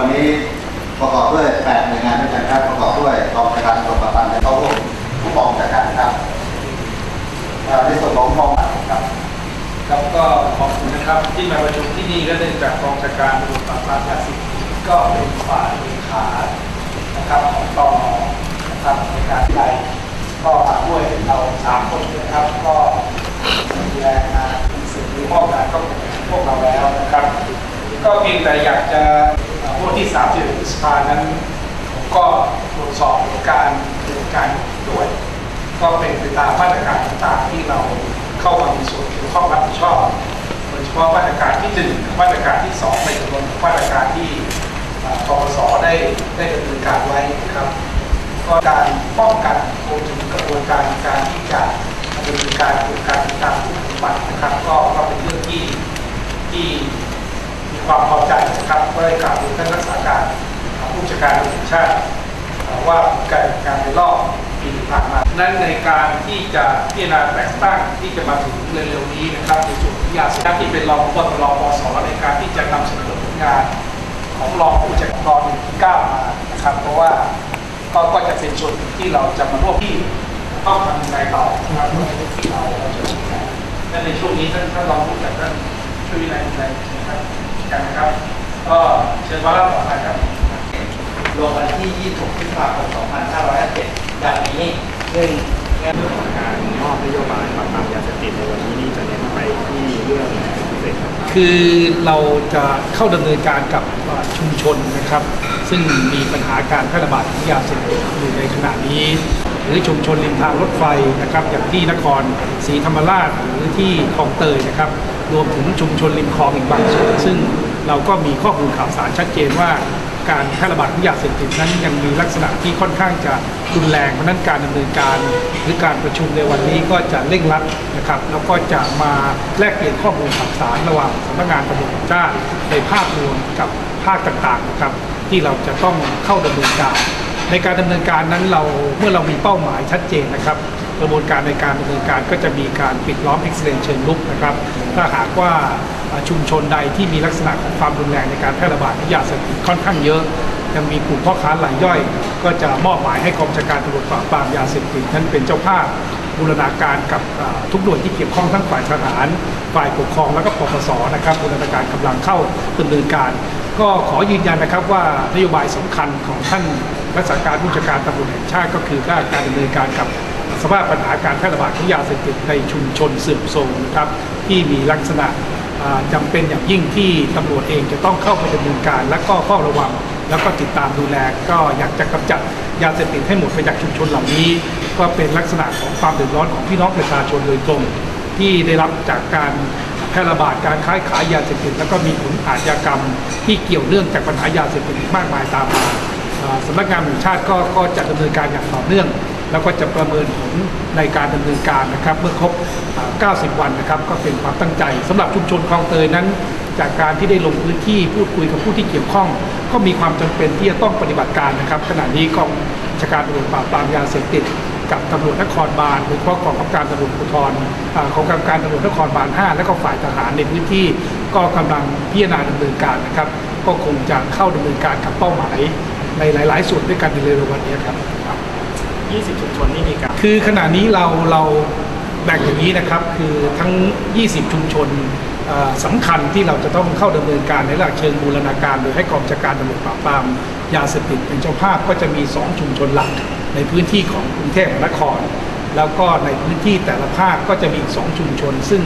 วันนี้ประกอบด้วยแปดหน่วยงานด้วยกันครับประกอบด้วยกองการตำรวจปราบปรามและเข้าร่วมผู้กองจัดการครับเอ่อในส่วนของกองครับครับก็ขอบคุณนะครับที่มาประชุมที่นี่ก็เนื่องจากกองจัดการตำรวจปราบปรามยาเสพติดก็เป็นฝ่ายเลขานะครับของตมนะครับในการใดก็มาด้วยเราสามคนนะครับ ก็ดูแลงานสื่อหรือมอบงานก็เป็นพวกเราแล้วนะครับ ก็เพียงแต่อยากจะ 31พฤษภานั้นผมก็ตรวจสอบการดำเนินการโดยก็เป็นไปตามมาตรการต่างๆที่เราเข้ามามีส่วนเกี่ยวข้องรับผิดชอบโดยเฉพาะมาตรการที่หนึ่งกับมาตรการที่สองในจำนวนมาตรการที่เอ่อปปสได้ได้ดำเนินการไว้นะครับ ก็การป้องกันรวมถึงกระบวนการการที่จะดำเนินการกระบวนการตามผู้ปฏิบัตินะครับ ก็ก็เป็นเรื่องที่ที่ ความพอใจนะครับก็ได้กล่าวถึงท่านรักษาการผู้จัดการตำรวจชาติว่าการการในรอบปีที่ผ่านมา นั้นในการที่จะพิจารณาแต่งตั้งที่จะมาถึงเร็วๆนี้นะครับในส่วนของยาเสพติดที่เป็นรองพบตรปสในการที่จะนำเสนอผลงานของรองผู้จัดการหนึ่งที่เก้ามานะครับ เพราะว่าก็ก็จะเป็นส่วนที่เราจะมาร่วมที่ต้องทำยังไงต่อนะครับที่เราเราจะทำยังไงในช่วงนี้ท่านท่านรองผู้จัดการช่วยวินัยนะครับ กันครับ ก็เชิญว่ารับต่อไปครับลงวันที่ 26 พฤษภาคม 2557ดังนี้หนึ่งการมอบนโยบายปราบปรามยาเสพติดในวันนี้นี่จะเน้นไปที่เรื่องพิเศษครับคือเราจะเข้าดำเนินการกับชุมชนนะครับ ซึ่งมีปัญหาการแพร่ระบาดของยาเสพติดอยู่ในขณะนี้ หรือชุมชนริมทางรถไฟนะครับ อย่างที่นครศรีธรรมราชหรือที่คลองเตยนะครับ รวมถึงชุมชนริมคลองอีกบางส่วนซึ่งเราก็มีข้อมูลข่าวสารชัดเจนว่าการแพร่ระบาดของยาเสพติดนั้นยังมีลักษณะที่ค่อนข้างจะรุนแรงเพราะนั้นการดำเนินการหรือการประชุมในวันนี้ก็จะเร่งรัดนะครับแล้วก็จะมาแลกเปลี่ยนข้อมูลข่าวสารระหว่างสำนักงานตำรวจแห่งชาติในภาพรวมกับภาคต่างๆนะครับที่เราจะต้องเข้าดำเนินการ ในการดำเนินการนั้นเราเมื่อเรามีเป้าหมายชัดเจนนะครับ กระบวนการในการดำเนินการก็จะมีการปิดล้อมเอ็กซ์เรนเชิงลุกนะครับ ถ้าหากว่าชุมชนใดที่มีลักษณะของความรุนแรงในการแพร่ระบาดของยาเสพติดค่อนข้างเยอะยังมีกลุ่มพ่อค้ารายย่อย ก็จะมอบหมายให้กองบัญชาการตำรวจปราบปรามยาเสพติดนั้นเป็นเจ้าภาพบูรณาการกับทุกหน่วยที่เกี่ยวข้องทั้งฝ่ายทหาร ฝ่ายปกครองแล้วก็ปปสนะครับบูรณาการกำลังเข้าดำเนินการ ก็ขอยืนยันนะครับว่านโยบายสำคัญของท่านรักษาการผู้จัดการตำรวจแห่งชาติก็คือการดำเนินการกับ สภาพปัญหาการแพร่ระบาดของยาเสพติดในชุมชนสื่อมโทรมนะครับที่มีลักษณะอ่าจำเป็นอย่างยิ่งที่ตำรวจเองจะต้องเข้าไปดำเนินการ และก็เฝ้าระวัง แล้วก็ติดตามดูแลก็อยากจะกำจัดยาเสพติดให้หมดไปจากชุมชนเหล่านี้ ก็เป็นลักษณะของความเดือดร้อนของพี่น้องประชาชนโดยตรง ที่ได้รับจากการแพร่ระบาดการค้าขายยาเสพติดแล้วก็มีผลอาชญากรรม ที่เกี่ยวเนื่องจากปัญหายาเสพติดมากมายตามมาสำนักงานแห่งชาติก็ก็จะดำเนินการอย่างต่อเนื่อง แล้วก็จะประเมินผลในการดำเนินการนะครับ เมื่อครบ 90 วันนะครับ ก็เป็นความตั้งใจสำหรับชุมชนคลองเตยนั้น จากการที่ได้ลงพื้นที่พูดคุยกับผู้ที่เกี่ยวข้อง ก็มีความจำเป็นที่จะต้องปฏิบัติการนะครับ ขณะนี้กองชาการตำรวจปราบปรามยาเสพติดกับตำรวจนครบาลโดยเฉพาะกองกำกับการตำรวจภูธรของกำกับการตำรวจนครบาล 5 และก็ฝ่ายทหารในพื้นที่ก็กำลังพิจารณาดำเนินการนะครับ ก็คงจะเข้าดำเนินการกับเป้าหมายในหลาย ๆ ส่วนด้วยกันในเร็ววันนี้ครับ 20 ชุมชนนี่มีการคือขณะนี้เราเราแบ่งอย่างนี้นะครับ คือทั้ง 20 ชุมชนสำคัญที่เราจะต้องเข้าดำเนินการในหลักเชิงบูรณาการ โดยให้กองบัญชาการตำรวจปราบปรามยาเสพติดเป็นเจ้าภาพก็จะมี 2 ชุมชนหลัก ในพื้นที่ของกรุงเทพมหานคร แล้วก็ในพื้นที่แต่ละภาคก็จะมีอีก2ชุมชน ซึ่ง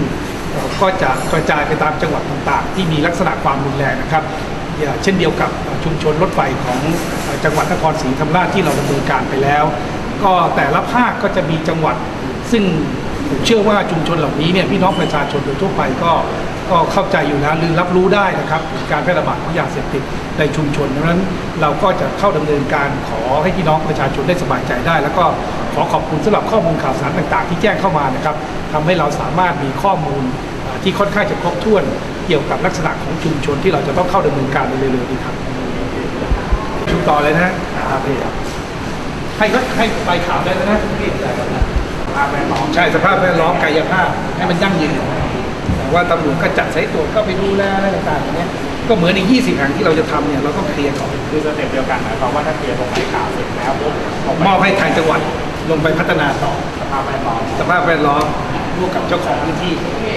ก็จะกระจายไปตามจังหวัดต่างๆ ที่มีลักษณะความรุนแรงนะครับเช่นเดียวกับชุมชนรถไฟของจังหวัดนครศรีธรรมราชที่เราดำเนินการไปแล้ว ก็แต่ละภาคก็จะมีจังหวัด ซึ่งผมเชื่อว่าชุมชนเหล่านี้เนี่ยพี่น้องประชาชนโดยทั่วไปก็ก็เข้าใจอยู่แล้วหรือรับรู้ได้นะครับการแพร่ระบาดของยาเสพติดในชุมชนดังนั้นเราก็จะเข้าดำเนินการขอให้พี่น้องประชาชนได้สบายใจได้ แล้วก็ขอขอบคุณสำหรับข้อมูลข่าวสารต่างๆ ที่แจ้งเข้ามานะครับทำให้เราสามารถมีข้อมูลที่ค่อนข้างจะครบถ้วนเกี่ยวกับลักษณะของชุมชนที่เราจะต้องเข้าดำเนินการในเร็วๆนี้ครับชุมต่อเลยนะครับ ให้ก็ให้ไปข่าวได้แล้วนะพี่สภาพแวดล้อมใช่สภาพแวดล้อมกายภาพให้มันยั่งยืนแต่ว่าตำรวจก็จัดสายตรวจก็ไปดูแลอะไรต่างๆอย่างเงี้ยก็เหมือนอีก20แห่งที่เราจะทำเนี่ยเราต้องเคลียร์ก่อนคือสเต็ปเดียวกันหมายความว่าถ้าเคลียร์ตรงไม้ขาวเสร็จแล้วปุ๊บลงไปมอบให้ทางจังหวัดลงไปพัฒนาต่อสภาพแวดล้อมสภาพแวดล้อมร่วมกับเจ้าของพื้นที่ที่